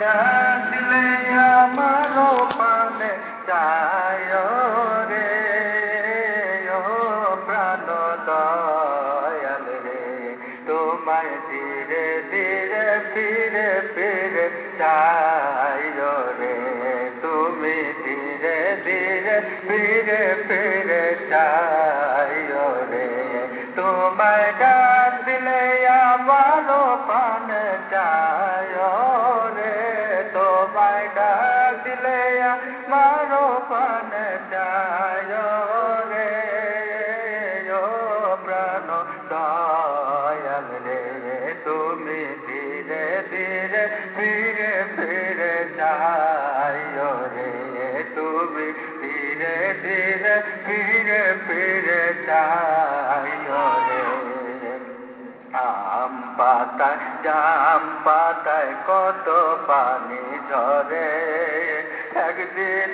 Yeah.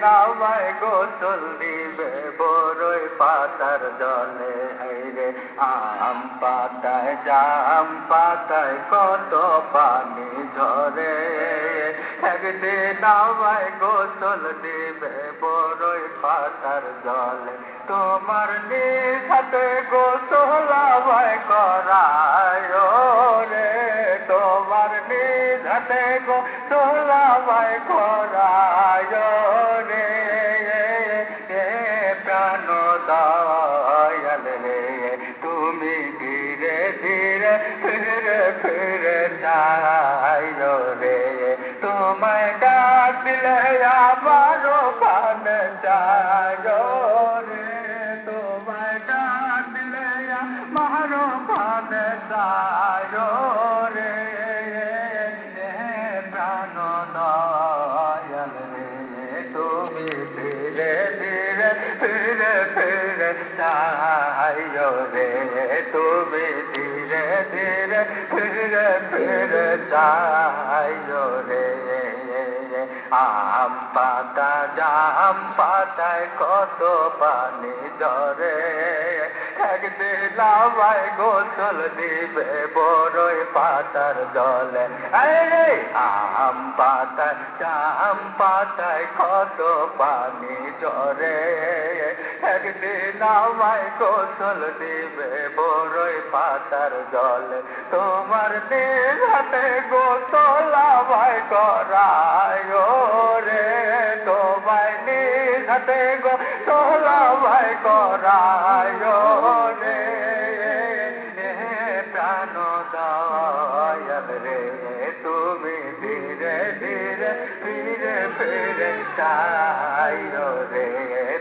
আমায় গোসল দিবে বড়ই পাতার জলে হাইরে আম পাতায় জাম পাতায় কত পানি ঝরে। একদিন আমায় গোসল দিবে বড়ই পাতার জলে। তোমার নিজ হাতে গোসল আমায় করায় রে। তোমার নিজ হাতে গোসল बारो पान चारो रे तारो पान रे प्राणो रे धीरे धीरे আম পাতা জাম পাতায় কত পানি ধরে আমায় গোসল দিবে বড়ই পাতার জলে। আরে আম পাতায় চাম পাতায় কত পানি জরে একদিন আমায় গোসল দিবে বড়ই পাতার জলে। তোমার দিন হাতে গোসল আমায় করায় রে তোমায় নিজ হাতে গোসল আমায় করায় চাই রে,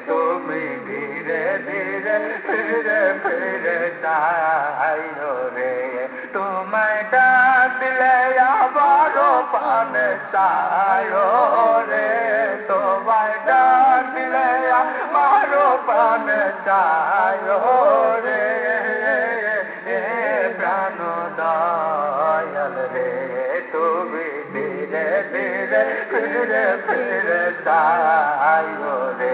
তুমি ধীরে ধীরে, ফিরে ফিরে চাই রে। তোমায় ডাক দিলে আবারও পান চাই রে। তোমায় ডাক দিলে আমারও পান চাই রে। ফিরে রে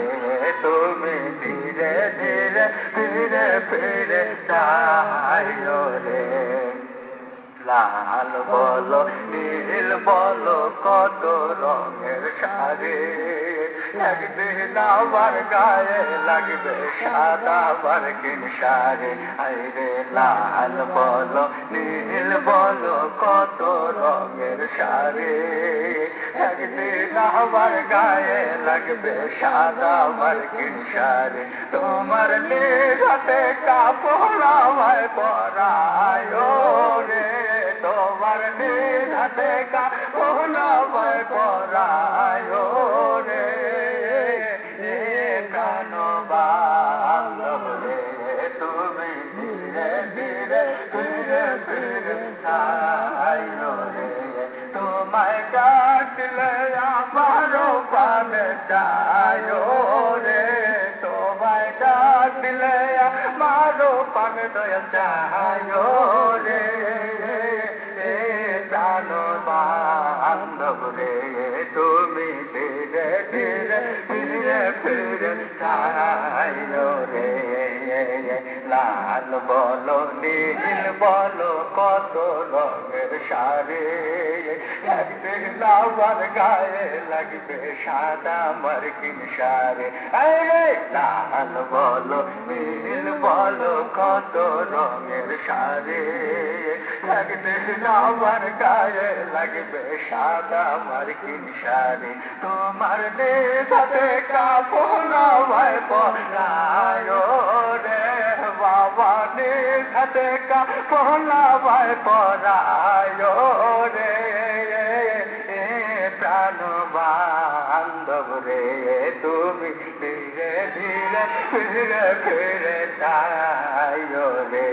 তুমি ধীরে ধীরে ফিরে ফিরে চাই রে লাল বলো, নীল বলো, কত রঙের শাড়ি? একদিন আমার গায়ে লাগবে সাদা বারকিন শাড়ি আইরে লাল বলো, নীল বলো, কত রঙের শাড়ি একদিন আমার গায়ে লাগবে সাদা বারকিন শাড়ি তোমার নিঘাতে কাপড় আমায় পরায় রে। তোমার নিঘাতে কাপড় পানে রে, তোমায় ডাকলে আমারও পান দয়া রে। বান্ধব রে, তুমি ধীরে ধীরে ফিরে ফিরে রে। লাল বলো, নীল বলো, কত রঙের শাড়ি। একদিন আমার গায়ে, লাগবে সাদা মার্কিন শাড়ি আরে লাল বলো, নীল বলো, কত রঙের শাড়ি একদিন আমার গায়ে, লাগবে সাদা মার্কিন শাড়ি তোমার সাথে কাপড় ভাই পড়ায় সাথে কাপড় ভাই পড়ায় রে প্রাণ বান্ধব রে, তুমি ধীরে ধীরে ফিরে ফিরে তাই রে।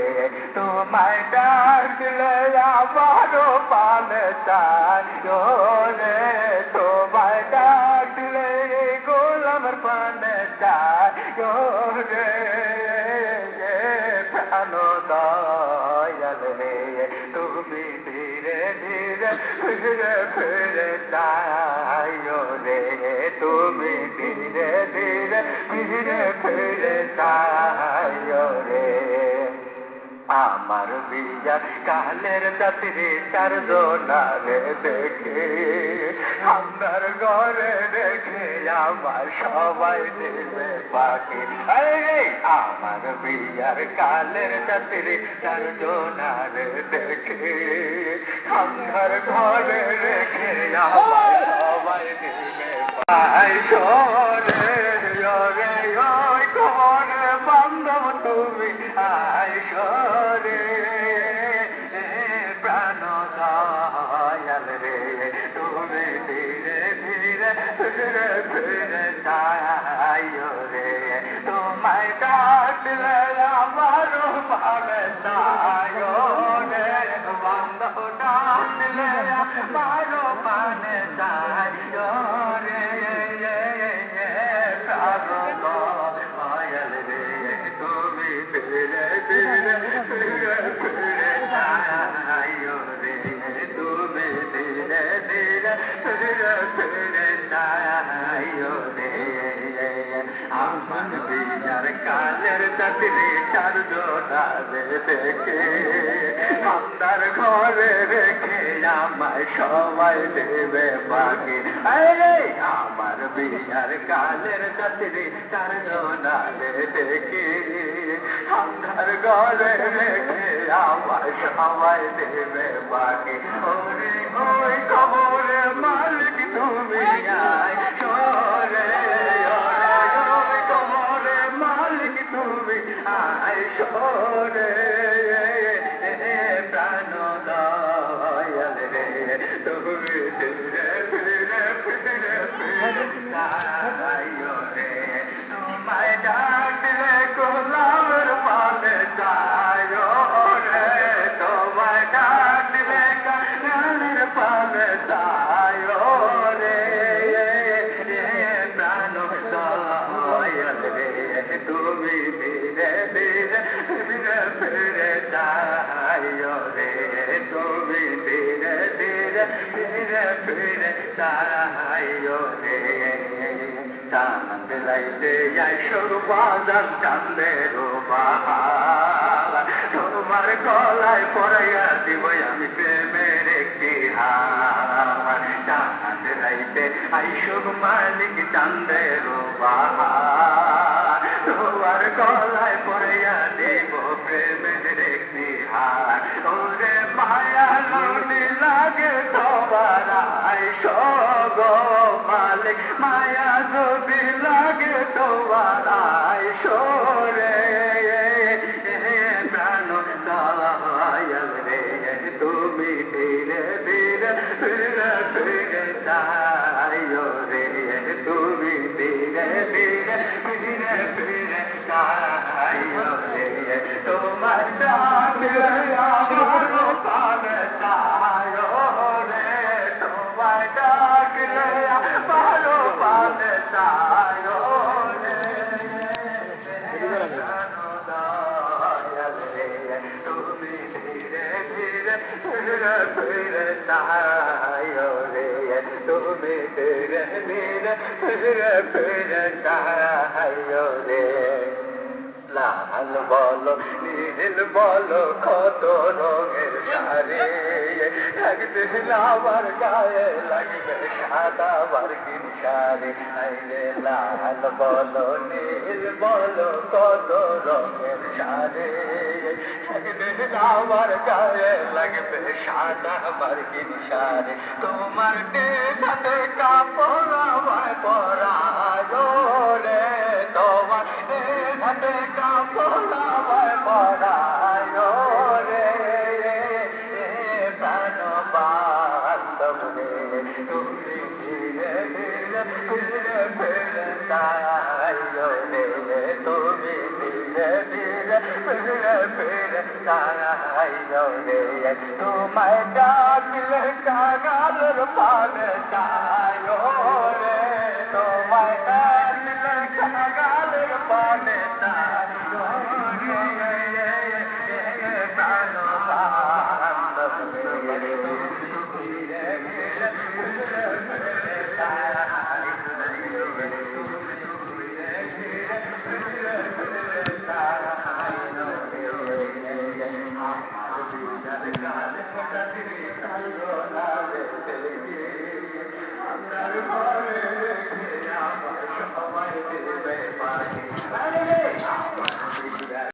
তোমায় ডাকলে আবারও পালে চাই কালের যাত্রী চারজনারে দেখে আমার ঘরে দেখে আমার সবাই দেবে পাখি। আমার বিয়ার কালের যাত্রী চারজনারে দেখে আমার ঘরে রেখে আমার সবাই দেবে পাই সরে। ধীরে ফিরে ফিরে তাই রে তোমায় চাকরি চার দেখে। আপনার ঘরে রেখে আমায় সবাই দেবে বাকি আরে, আমার বিয়ার কালের চাকরি চার জোড়ারে দেখে। আপনার ঘরে রেখে আমায় সবাই দেবে বাকি ওরে ওই খবরে মালিক তুমি আয়। আয় চাঁদ লাইতে আইসর বাজার চাঁদের তোমার গলায় পড়াইয়া দিব আমি প্রেমের একটি হার চাঁদ লাইতে আইসর মালিক চাঁদের তোমার গলায় তুমি ধীরে ধীরে ফিরে ফিরে তাইও রে লাল বলো নীল বলো কত রঙের শাড়ি একদিন আমার গায়ে, লাগবে সাদা বার্গিন শাড়ি। আইরে লাল বলো, নীল বলো, কত রঙের একদিন আমার গায়ে, লাগবে সাদা বার্গিন শাড়ি। তোমার সাথে কাপড় পরায় রে, তোমার সাথে কাপড় आयो तूं मादिला दर प